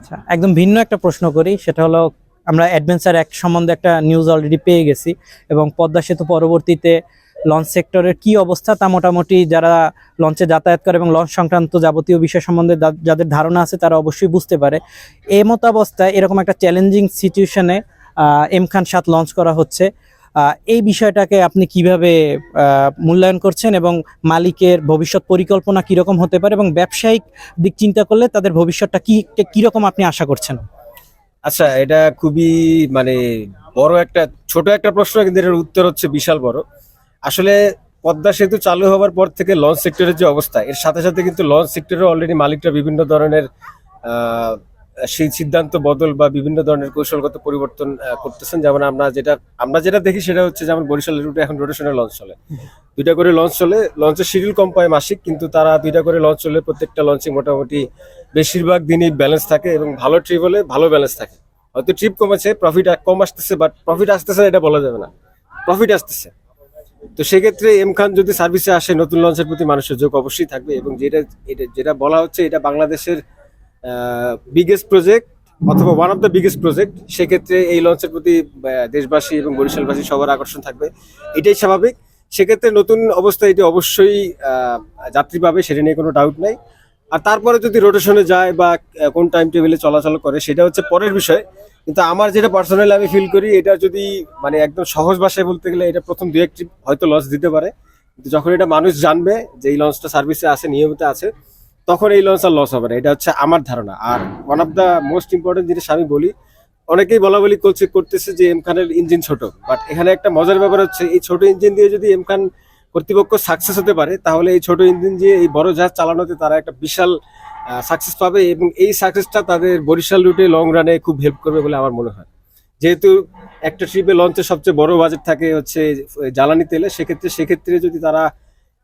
আচ্ছা একদম ভিন্ন একটা প্রশ্ন করি, সেটা হলো আমরা অ্যাডভেঞ্চার এক সম্বন্ধে একটা নিউজ অলরেডি পেয়ে গেছি এবং পদ্মা সেতু পরবর্তীতে লঞ্চ সেক্টরের কি অবস্থা তা মোটামুটি যারা লঞ্চে যাতায়াত করে এবং লঞ্চ সংক্রান্ত যাবতীয় বিষয় সম্বন্ধে যাদের ধারণা আছে তারা অবশ্যই বুঝতে পারে। এ মতো অবস্থায় এরকম একটা চ্যালেঞ্জিং সিচুয়েশনে এম খান সাত লঞ্চ করা হচ্ছে। এই বিষয়টাকে আপনি কীভাবে মূল্যায়ন করছেন এবং মালিকের ভবিষ্যৎ পরিকল্পনা কীরকম হতে পারে এবং ব্যবসায়িক দিক চিন্তা করলে তাদের ভবিষ্যৎটা কি কীরকম আপনি আশা করছেন? আচ্ছা এটা খুবই মানে বড় একটা, ছোট একটা প্রশ্ন, কিন্তু এটার উত্তর হচ্ছে বিশাল বড়। আসলে পদ্মা সেতু চালু হওয়ার পর থেকে লঞ্চ সেক্টরের যে অবস্থা, এর সাথে সাথে কিন্তু লঞ্চ সেক্টরে অলরেডি মালিকরা বিভিন্ন ধরনের সেই সিদ্ধান্ত, বদল বা বিভিন্ন ধরনের কৌশলগত পরিবর্তন করতেছেন। যেমন আমরা যেটা আমরা যেটা দেখি সেটা হচ্ছে যেমন বরিশাল রুটে এখন রোটেশনের লঞ্চ চলে। দুইটা করে লঞ্চ চলে। লঞ্চের শিডিউল কম পায় মাসিক, কিন্তু তারা দুইটা করে লঞ্চ চলে। প্রত্যেকটা লঞ্চে মোটামুটি বেশিরভাগ দিনই ব্যালেন্স থাকে এবং ভালো ট্রিপ হলে ভালো ব্যালেন্স থাকে। হয়তো ট্রিপ কমেছে প্রফিট কম আসতেছে বাট প্রফিট আসতেছে এটা বলা যাবে না। প্রফিট আসতেছে। তো সেক্ষেত্রে এম খান যদি সার্ভিসে আসে, নতুন লঞ্চের প্রতি মানুষের যোগ অবশ্যই থাকবে এবং যেটা, এটা, যেটা বলা হচ্ছে এটা বাংলাদেশের বিগেস্ট প্রজেক্ট অথবা one of the biggest project সেক্ষেত্রে এই লঞ্চের প্রতি দেশবাসী এবং বরিশালবাসী সবার আকর্ষণ থাকবে। এটাই স্বাভাবিক। সেক্ষেত্রে নতুন অবস্থায় এটি অবশ্যই যাত্রী পাবে, সেটা নিয়ে কোনো ডাউট নাই। আর তারপরে যদি রোটেশনে যায় বা কোন টাইম টেবিলে চলাচল করে, সেটা হচ্ছে পরের বিষয়। কিন্তু আমার যেটা পার্সোনালি আমি ফিল করি, এটা যদি মানে একদম সহজ ভাষায় বলতে গেলে, এটা প্রথম দু একটি হয়তো লঞ্চ দিতে পারে। কিন্তু যখন এটা মানুষ জানবে যে এই লঞ্চটা সার্ভিসে আছে, নিয়মিত আছে তখন এই লঞ্চ আর লস হবে না। এটা হচ্ছে আমার ধারণা। আর one of the most important জিনিস আমি বলি, অনেকেই বলা বলি করছে, করতেছে যে এম খানের ইঞ্জিন ছোট। বাট এখানে একটা মজার ব্যাপার হচ্ছে, এই ছোট ইঞ্জিন দিয়ে যদি এম খান কর্তৃপক্ষ সাকসেস হতে পারে, তাহলে এই ছোট ইঞ্জিন দিয়ে এই বড় জাহাজ চালানোতে তারা একটা বিশাল সাকসেস পাবে এবং এই সাকসেসটা তাদের বরিশাল রুটে লং রানে খুব হেল্প করবে বলে আমার মনে হয়। যেহেতু একটা ট্রিপে লঞ্চের সবচেয়ে বড় বাজেট থাকে হচ্ছে জ্বালানি তেলে, সেক্ষেত্রে সেক্ষেত্রে যদি তারা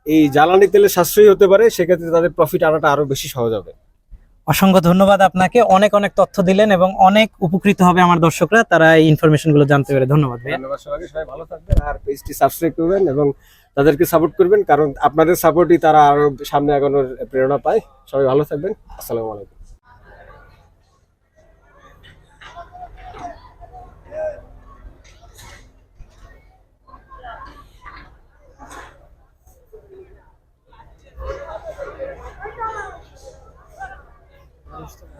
এই জ্বালানি তেলে সাশ্রয়ী হতে পারে সেক্ষেত্রে তাদের প্রফিট আনাটা আরও বেশি সহজ হবে। অসংখ্য ধন্যবাদ আপনাকে। অনেক অনেক তথ্য দিলেন এবং অনেক উপকৃত হবে আমার দর্শকরা। তারা এই ইনফরমেশনগুলো জানতে পারে। ধন্যবাদ ধন্যবাদ সবাইকে। সবাই ভালো থাকবেন আর পেজটি সাবস্ক্রাইব করবেন এবং তাদেরকে সাপোর্ট করবেন কারণ আপনাদের সাপোর্টই তারা আরও সামনে আগানোর প্রেরণা পায়। সবাই ভালো থাকবেন। আসসালামু আলাইকুম।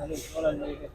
对超了那个